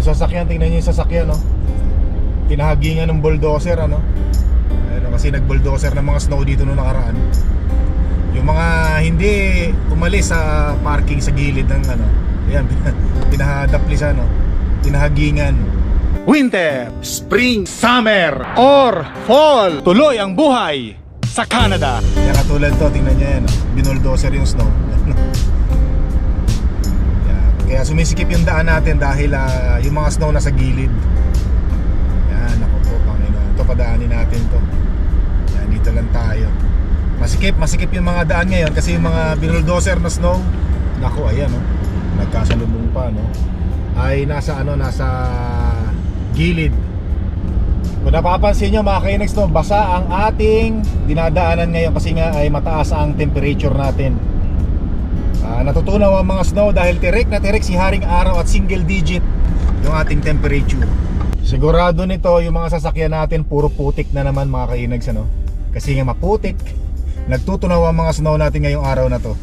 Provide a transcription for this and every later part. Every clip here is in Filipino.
Yung sasakyan, tingnan nyo yung sasakyan, no? Pinahagingan ng bulldozer, ano? Ayun, kasi nag-bulldozer ng mga snow dito noong nakaraan. Yung mga hindi umalis sa parking sa gilid ng ano, ayan, pinahadaplisan, no? Pinahagingan. Winter, Spring, Summer, or Fall. Tuloy ang buhay sa Canada. Kaya katulad to, tingnan nyo yan, no? binuldozer yung snow. Kaya sumisikip yung daan natin dahil ah, yung mga snow nasa gilid. Yan, ako po, Panginoon. Ito, padaanin natin to. Yan, dito lang tayo. Masikip, masikip yung mga daan ngayon kasi yung mga binuldozer na snow, naku, ayan, no? nagkasalubong pa, no? Ay nasa ano, nasa gilid. Kung napapansin nyo mga kainags no, basa ang ating dinadaanan ngayon kasi nga ay mataas ang temperature natin. Ah, natutunaw ang mga snow dahil tirik na tirik si Haring Araw at single digit yung ating temperature. Sigurado nito yung mga sasakyan natin puro putik na naman mga kainags ano. Kasi nga maputik, nagtutunaw ang mga snow natin ngayong araw na to.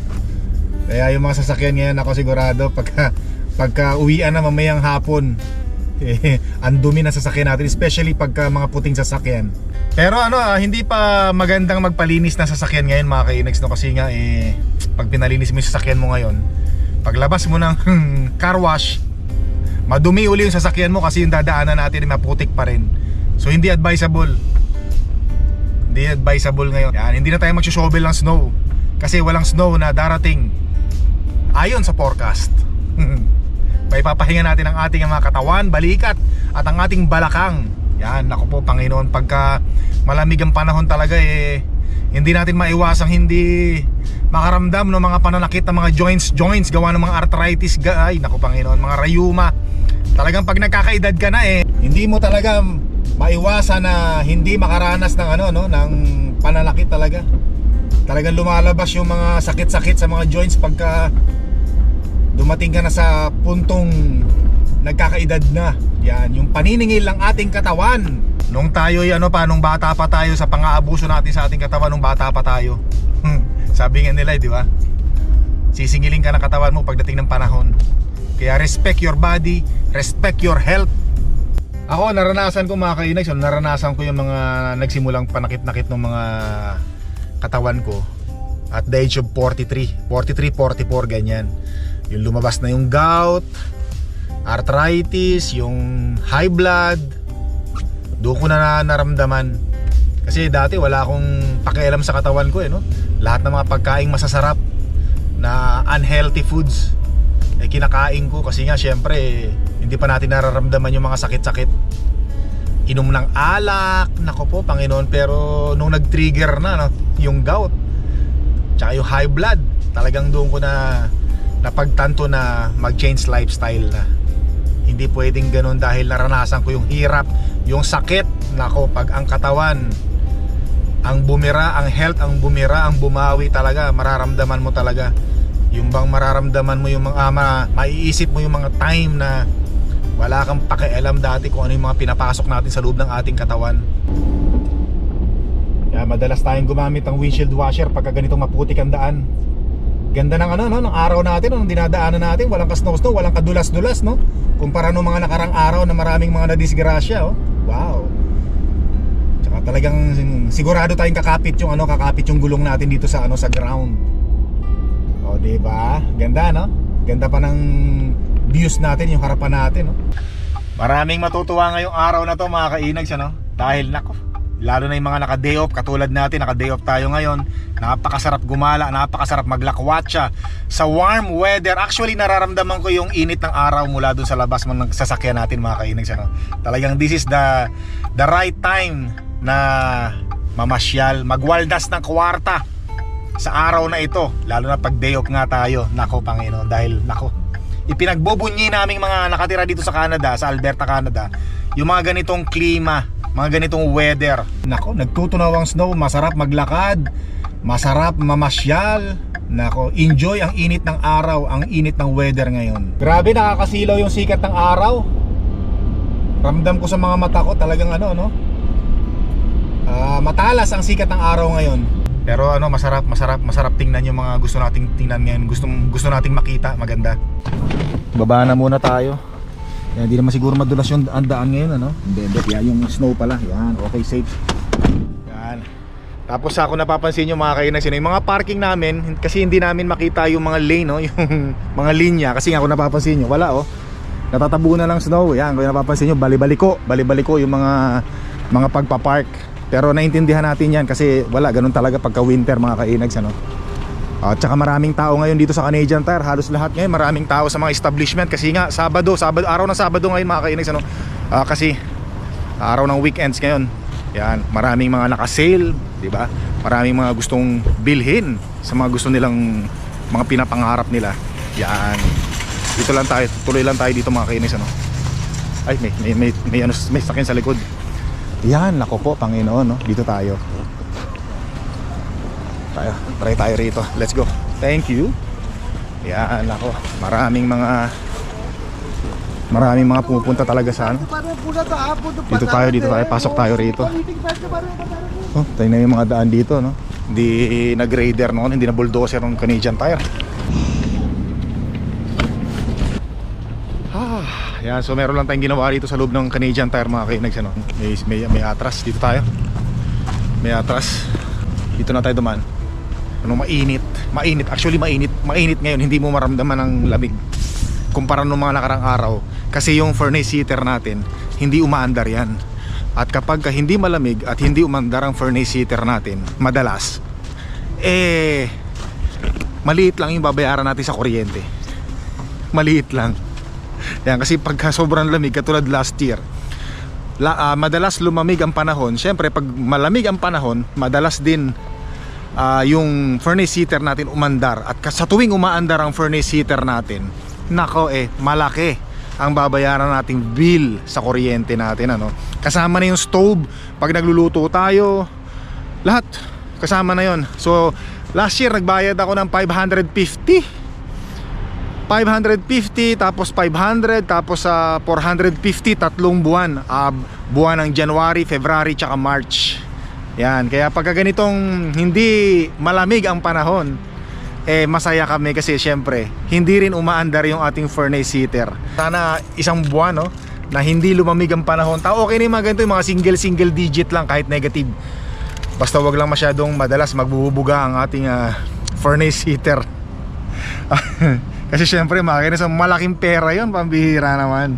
Kaya yung mga sasakyan ngayon ako sigurado pagka pagka uwian na mamayang hapon eh, ang dumi ng sasakyan natin especially pagka mga puting sasakyan pero ano ah, hindi pa magandang magpalinis ng sasakyan ngayon mga kainags no? Kasi nga eh pag pinalinis mo yung sasakyan mo ngayon paglabas mo ng car wash madumi uli yung sasakyan mo kasi yung dadaanan natin ay maputik pa rin. So hindi advisable. Hindi advisable ngayon. Yan, hindi na tayo magsushovel ng snow. Kasi walang snow na darating ayon sa forecast. May papahinga natin ang ating mga katawan, balikat at ang ating balakang. Yan, ako po Panginoon, pagka malamig ang panahon talaga eh hindi natin maiwasang hindi makaramdam ng mga pananakit ng mga joints, joints gawa ng mga arthritis, ay nako Panginoon, mga rayuma. Talagang pag nagkakaedad ka na eh, hindi mo talaga maiwasan na hindi makaranas ng ano no, ng pananakit talaga. Talagang lumalabas yung mga sakit-sakit sa mga joints pagka dumating ka na sa puntong nagkakaedad na. Yan, yung paniningil ng ating katawan. Nung tayo ano pa, nung bata pa tayo sa pang-aabuso natin sa ating katawan nung bata pa tayo. Hmm, Sabi nga nila, eh, di ba? Sisingilin ka ng katawan mo pagdating ng panahon. Kaya respect your body, respect your health. Ako, naranasan ko mga kainags, naranasan ko yung mga nagsimulang panakit-nakit ng mga katawan ko at the age of 43, 43, 44 ganyan. Yung lumabas na yung gout, arthritis, yung high blood, doon ko na naramdaman. Kasi dati wala akong pakialam sa katawan ko eh, no? Lahat ng mga pagkaing masasarap na unhealthy foods eh kinakain ko kasi nga syempre eh, hindi pa natin nararamdaman yung mga sakit-sakit. Inom ng alak, nako po Panginoon, pero nung nag-trigger na no, yung gout, tsaka yung high blood, talagang doon ko na napagtanto na mag-change lifestyle na. Hindi pwedeng ganun dahil naranasan ko yung hirap, yung sakit, nako pag ang katawan ang bumira, ang health ang bumira, ang bumawi talaga, mararamdaman mo talaga. Yung bang mararamdaman mo yung mga ama, maiisip mo yung mga time na wala kang pakialam dati kung ano yung mga pinapasok natin sa loob ng ating katawan. Kaya madalas tayong gumamit ng windshield washer pagka ganitong maputik ang daan. Ganda ng ano no, ng araw natin, no, ng dinadaanan natin, walang ka-snow-snow, walang kadulas-dulas, no? Kumpara nung mga nakarang araw na maraming mga nadisgrasya, oh. Wow. Tsaka talagang sigurado tayong kakapit yung ano, kakapit yung gulong natin dito sa ano sa ground. O, di ba? Ganda, no? Ganda pa ng views natin, yung harapan natin, no? Maraming matutuwa ngayong araw na to, mga kainags, ano? Dahil nako, lalo na yung mga naka-day off katulad natin, naka-day off tayo ngayon. Napakasarap gumala, napakasarap maglakwatsa sa warm weather. Actually, nararamdaman ko yung init ng araw mula dun sa labas ng sasakyan natin, mga kainags, ano? Talagang this is the the right time na mamasyal, magwaldas ng kwarta sa araw na ito lalo na pag day off nga tayo nako Panginoon dahil nako ipinagbubunyi naming mga nakatira dito sa Canada sa Alberta, Canada yung mga ganitong klima mga ganitong weather nako nagtutunaw ang snow masarap maglakad masarap mamasyal nako enjoy ang init ng araw ang init ng weather ngayon grabe nakakasilaw yung sikat ng araw ramdam ko sa mga mata ko talagang ano no Ah, matalas ang sikat ng araw ngayon. Pero ano, masarap, masarap, masarap tingnan yung mga gusto nating tingnan ngayon. Gusto gusto nating makita, maganda. Baba na muna tayo. Kaya di naman siguro madulas yung ang daan ngayon ano. Hindi, hindi. Yan yung snow pala. Yan, okay, safe. Yan. Tapos ako napapansin nyo mga kainan sino, yung mga parking namin, kasi hindi namin makita yung mga lane, no? yung mga linya. Kasi nga ako napapansin nyo, wala oh. Natatabunan ng snow. Yan, kung napapansin nyo, bali-baliko. Bali-baliko yung mga mga pagpa-park. Pero naintindihan natin yan kasi wala, ganun talaga pagka winter mga kainags, ano? At saka maraming tao ngayon dito sa Canadian Tire Halos lahat ngayon maraming tao sa mga establishment Kasi nga Sabado, Sabado araw ng Sabado ngayon mga kainags ano? Ah, Kasi araw ng weekends ngayon Yan, maraming mga naka-sale di ba? Maraming mga gustong bilhin Sa mga gusto nilang Mga pinapangarap nila Yan Dito lang tayo, tuloy lang tayo dito mga kainags ano? Ay, may, may, may, may, ano, may sakyan sa likod Yan, nako po Panginoon no? Dito tayo tayo, try tayo rito. Let's go. Thank you. Yan ako. Maraming mga maraming mga pumupunta talaga sa ano. Dito tayo, dito tayo. Pasok tayo rito. Oh, tayo na yung mga daan dito, no. Hindi na grader noon, hindi na bulldozer ng Canadian Tire. Ah, yan, so meron lang tayong ginawa dito sa loob ng Canadian Tire mga kainags ano. May, may, may atras dito tayo. May atras. Dito na tayo duman ano mainit. Mainit. Actually mainit. Mainit ngayon. Hindi mo maramdaman ng lamig kumpara nung mga nakarang araw. Kasi yung furnace heater natin hindi umaandar yan. At kapag ka hindi malamig at hindi umandar ang furnace heater natin madalas eh maliit lang yung babayaran natin sa kuryente. Maliit lang. Yan kasi pagka sobrang lamig katulad last year la, ah, madalas lumamig ang panahon. Syempre pag malamig ang panahon madalas din ah, yung furnace heater natin umandar. At sa tuwing umaandar ang furnace heater natin nako eh malaki ang babayaran nating bill sa kuryente natin ano. Kasama na yung stove. Pag nagluluto tayo lahat kasama na yon so last year nagbayad ako ng 550 550 tapos 500 tapos sa 450 tatlong buwan. Ah, buwan ng January, February tsaka March yan kaya pagka ganitong hindi malamig ang panahon eh masaya kami kasi syempre hindi rin umaandar yung ating furnace heater. Sana isang buwan no na hindi lumamig ang panahon. Ta okay na yung mga ganito yung mga single single digit lang kahit negative. Basta wag lang masyadong madalas magbubuga ang ating ah, furnace heater. Kasi syempre makina sa malaking pera yon pambihira naman.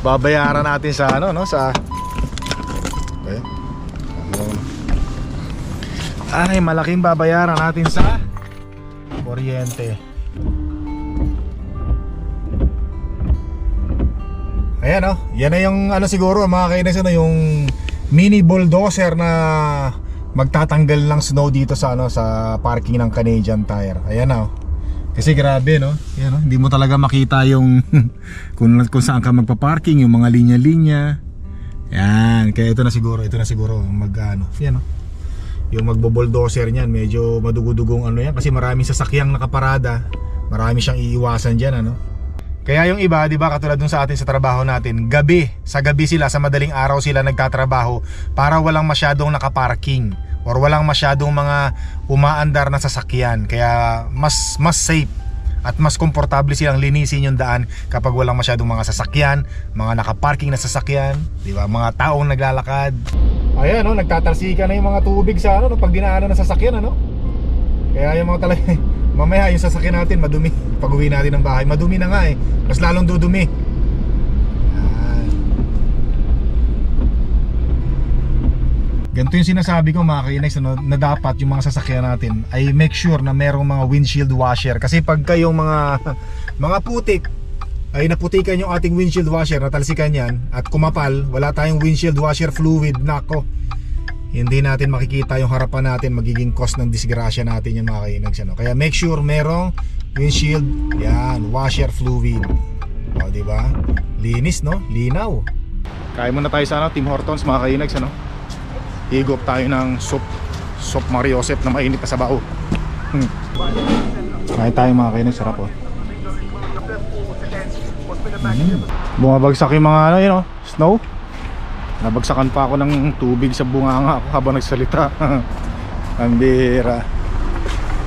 Babayaran natin sa ano no sa ay malaking babayaran natin sa kuryente. Ayan oh. Yan na yung ano siguro mga kainis ano yung mini bulldozer na magtatanggal ng snow dito sa ano sa parking ng Canadian Tire. Ayan na oh. Kasi grabe no? Yan, oh. hindi mo talaga makita yung kung, kung saan ka magpa-parking yung mga linya-linya. Yan kaya ito na siguro ito na siguro mag ano. Yan oh yung magbo-bulldozer niyan medyo madugudugong ano yan kasi maraming sasakyang nakaparada. Marami siyang iiwasan diyan ano. Kaya yung iba 'di ba katulad dun sa atin sa trabaho natin gabi sa gabi sila sa madaling araw sila nagtatrabaho para walang masyadong nakaparking or walang masyadong mga umaandar na sasakyan. Kaya mas mas safe at mas komportable silang linisin yung daan kapag walang masyadong mga sasakyan, mga nakaparking na sasakyan, di ba? Mga taong naglalakad. Ayan, no, nagtatalsika na yung mga tubig sa ano, no, pag dinaanan ng sasakyan, ano? Kaya yung mga talaga, mamaya yung sasakyan natin madumi. Pag uwi natin ng bahay, madumi na nga eh. Mas lalong dudumi. Yan. Ganito yung sinasabi ko mga kainex ano, na dapat yung mga sasakyan natin ay make sure na merong mga windshield washer. Kasi pag kayong mga mga putik ay naputikan yung ating windshield washer natalsikan yan at kumapal wala tayong windshield washer fluid nako. Hindi natin makikita yung harapan natin magiging cause ng disgrasya natin yung mga kainags ano. kaya make sure merong windshield yan washer fluid. O di ba? Linis no? Linaw. Kaya muna tayo sa ano, Tim Hortons mga kainags ano higop tayo ng soup soup Mariosep na mainit na sabaw hmm. kain tayo mga kainags sarap oh Mm. Bumabagsak yung mga ano yun oh, snow. Nabagsakan pa ako ng tubig sa bunganga ako habang nagsalita. Ang bira.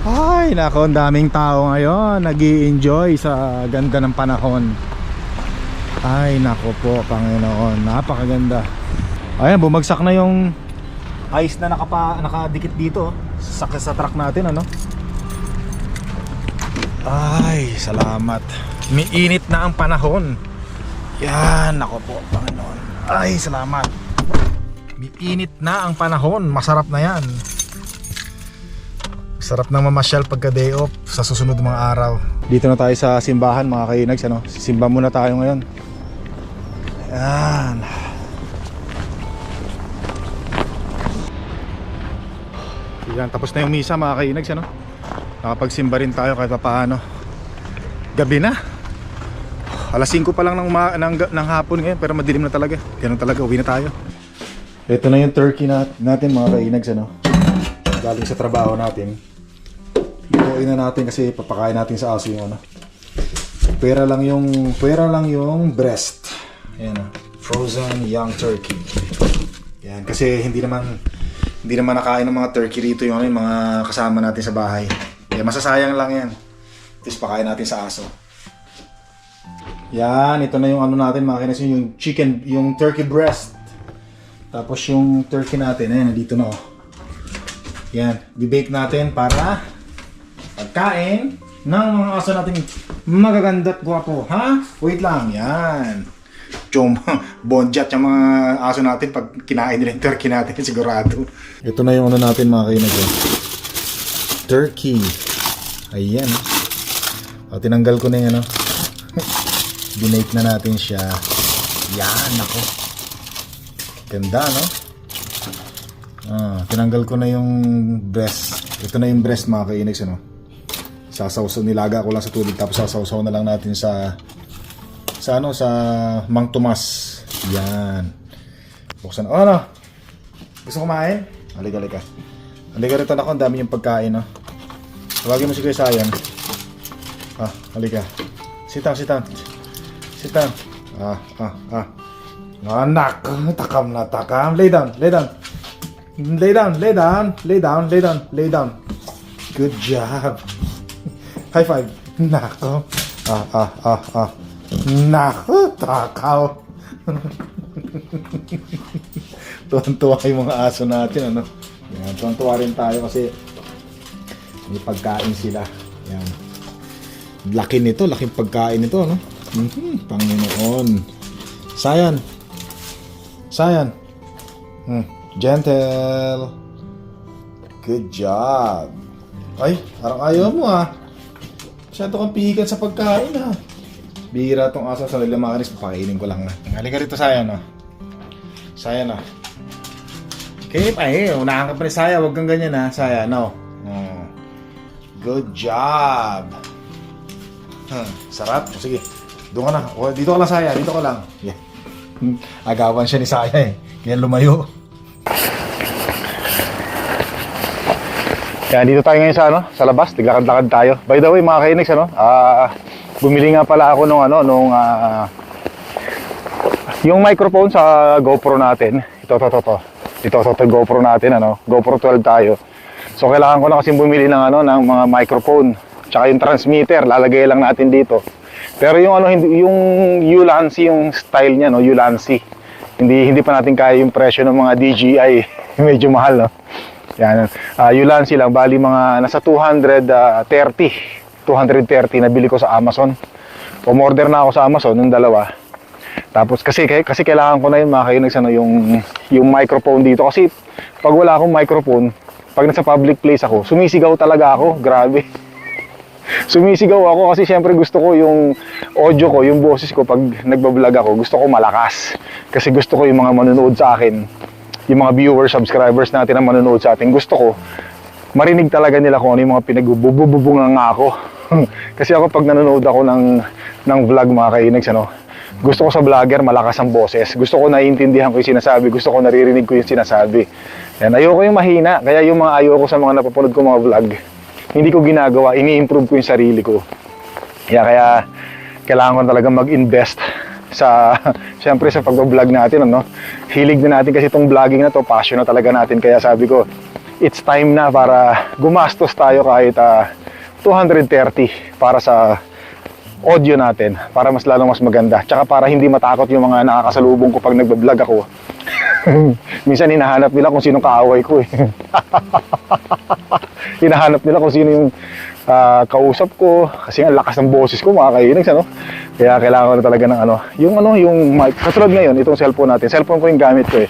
Ay, nako, ang daming tao ngayon. nag enjoy sa ganda ng panahon. Ay, nako po, Panginoon. Napakaganda. Ayan, bumagsak na yung ice na nakapa, nakadikit dito oh, sa, sa truck natin, ano? Ay, salamat. Miinit na ang panahon. Yan, nako po, Panginoon. Ay, salamat. Miinit na ang panahon. Masarap na yan. Sarap na mamasyal pagka day off sa susunod mga araw. Dito na tayo sa simbahan mga kainags. Ano? Simba muna tayo ngayon. Yan. Yan, tapos na yung misa mga kainags. Ano? Nakapagsimba rin tayo kahit paano. Gabi na. Alas 5 pa lang ng, ng, ng hapon ngayon pero madilim na talaga. Ganun talaga, uwi na tayo. Ito na yung turkey na, natin mga kainags. Ano? Galing sa trabaho natin. Ipuin na natin kasi papakain natin sa aso yung ano. Pwera lang yung pwera lang yung breast. Ayan ah. Frozen young turkey. Yan kasi hindi naman hindi naman nakain ng mga turkey rito yung ano, yung mga kasama natin sa bahay. Kaya masasayang lang yan. Tapos pakain natin sa aso. Yan, ito na yung ano natin mga kinas yung chicken, yung turkey breast. Tapos yung turkey natin, ayan, dito na oh. Yan, bibake natin para pagkain ng mga aso natin magaganda at gwapo. Ha? Wait lang, yan. Chum, bonjat yung mga aso natin pag kinain nila yung turkey natin, sigurado. Ito na yung ano natin mga kainag. oh. Turkey. Ayan. O, tinanggal ko na yung ano. Binake na natin siya. Yan, ako. Ganda, no? Ah, tinanggal ko na yung breast. Ito na yung breast mga kainags, ano? Sasawsaw, nilaga ko lang sa tubig tapos sasawsaw na lang natin sa sa ano, sa Mang Tomas. Yan. Buksan. Oh, ano? Gusto kumain? Halika, halika. Halika rito na ang dami yung pagkain, no? Tawagin mo si Kuya Sayan. Ah, halika. Sit down, sit down. Sit down. Ah, ah, ah. Anak, takam na takam. Lay down, lay down. Lay down, lay down, lay down, lay down, lay down. Good job. High five. Nako. Ah, ah, ah, ah. Nako, takaw. Tuwan-tuwa yung mga aso natin, ano? Yan, tuwan-tuwa rin tayo kasi may pagkain sila. Yan. Laki nito, laking pagkain nito, no? Mhm, Panginoon. Sayan. Sayan. Hmm. Gentle. Good job. Ay, parang ayaw mo ah. Masyado kang pihikan sa pagkain ah. Bihira tong aso sa lilamaris, pakainin ko lang na. Halika rito Sayan ah. Sayan ah. Okay, ay, unahan ka pa ni Saya, wag kang ganyan ha, Saya, no. Oh. Good job. Hmm, sarap. Sige, doon ka na. O, dito ka lang, Saya. Dito ka lang. Yeah. Agawan siya ni Saya eh. Kaya lumayo. Kaya dito tayo ngayon sa ano, sa labas, tiglakad-lakad tayo. By the way, mga kainags, ano, ah, bumili nga pala ako nung ano, nung ah, yung microphone sa GoPro natin. Ito, to, to, to. Ito, to, to, GoPro natin, ano, GoPro 12 tayo. So kailangan ko na kasi bumili ng ano, ng mga microphone, tsaka yung transmitter, lalagay lang natin dito. Pero yung ano, hindi yung Ulanzi yung style niya, no, Ulanzi. Hindi hindi pa natin kaya yung presyo ng mga DJI, medyo mahal, no. Yan. Uh, Ulanzi lang bali mga nasa 230, 230 nabili ko sa Amazon. Umorder na ako sa Amazon ng dalawa. Tapos kasi kasi kailangan ko na yun mga kayo ano, yung yung microphone dito kasi pag wala akong microphone, pag nasa public place ako, sumisigaw talaga ako. Grabe. Sumisigaw ako kasi syempre gusto ko yung audio ko, yung boses ko pag nagbablog ako, gusto ko malakas. Kasi gusto ko yung mga manonood sa akin, yung mga viewers, subscribers natin na manonood sa atin, gusto ko marinig talaga nila kung ano yung mga pinagbububungan nga ako. kasi ako pag nanonood ako ng, ng vlog mga kainags, ano, gusto ko sa vlogger malakas ang boses. Gusto ko naiintindihan ko yung sinasabi. Gusto ko naririnig ko yung sinasabi. Yan, ayoko yung mahina. Kaya yung mga ayoko sa mga napapanood ko mga vlog, hindi ko ginagawa. Ini-improve ko yung sarili ko. Kaya, kaya kailangan ko talaga mag-invest sa syempre sa pag-vlog natin ano hilig na natin kasi itong vlogging na to passion na talaga natin kaya sabi ko it's time na para gumastos tayo kahit ah, 230 para sa audio natin para mas lalong mas maganda. Tsaka para hindi matakot yung mga nakakasalubong ko pag nagbablog ako. Minsan hinahanap nila kung sinong kaaway ko eh. hinahanap nila kung sino yung ah, kausap ko kasi ang lakas ng boses ko mga kainis ano. Kaya kailangan ko na talaga ng ano, yung ano, yung mic. Katulad ngayon, itong cellphone natin. Cellphone ko yung gamit ko eh.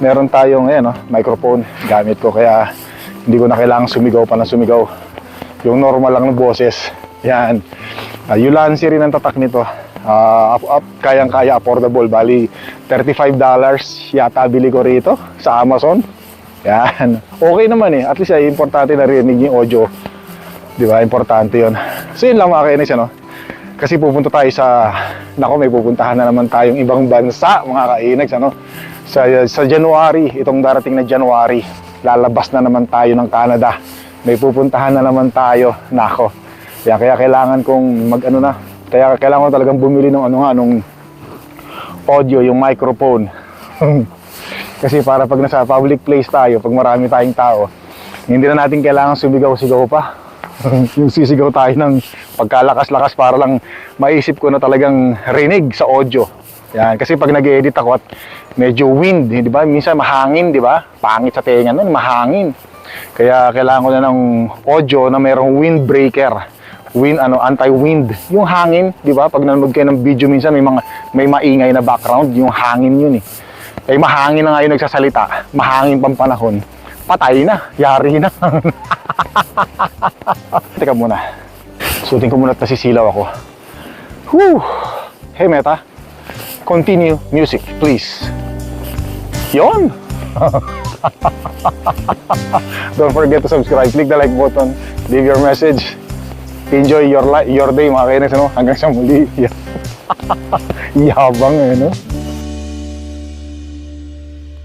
Meron tayong ayan, no, microphone gamit ko kaya hindi ko na kailangan sumigaw pa ng sumigaw. Yung normal lang ng boses. Yan. Uh, Yulansi rin ang tatak nito. Ah, up, up, kayang-kaya affordable. Bali, $35 yata bili ko rito sa Amazon. Yan. Okay naman eh. At least ay importante na rinig yung audio. Di ba? Importante yon. So yun lang mga kainis, ano? Kasi pupunta tayo sa... Nako, may pupuntahan na naman tayong ibang bansa, mga kainags, ano? Sa, sa January, itong darating na January, lalabas na naman tayo ng Canada. May pupuntahan na naman tayo. Nako. Kaya, kaya kailangan kong mag ano na. Kaya kailangan ko talagang bumili ng ano nga, nung audio, yung microphone. Kasi para pag nasa public place tayo, pag marami tayong tao, hindi na natin kailangan sumigaw-sigaw pa. yung sisigaw tayo ng pagkalakas-lakas para lang maisip ko na talagang rinig sa audio. Yan, kasi pag nag-edit ako at medyo wind, di ba? Minsan mahangin, di ba? Pangit sa tenga nun, mahangin. Kaya kailangan ko na ng audio na mayroong windbreaker. Wind ano, anti-wind. Yung hangin, di ba? Pag nanonood kayo ng video minsan may mga may maingay na background, yung hangin yun eh. Eh mahangin na nga yung nagsasalita, mahangin pang panahon. Patay na, yari na. Teka muna. Suotin ko muna at nasisilaw ako. Whew! Hey Meta, continue music, please. Yon! Don't forget to subscribe. Click the like button. Leave your message. Enjoy your your day mga kainis. Ano? Hanggang sa muli. Yabang eh, no?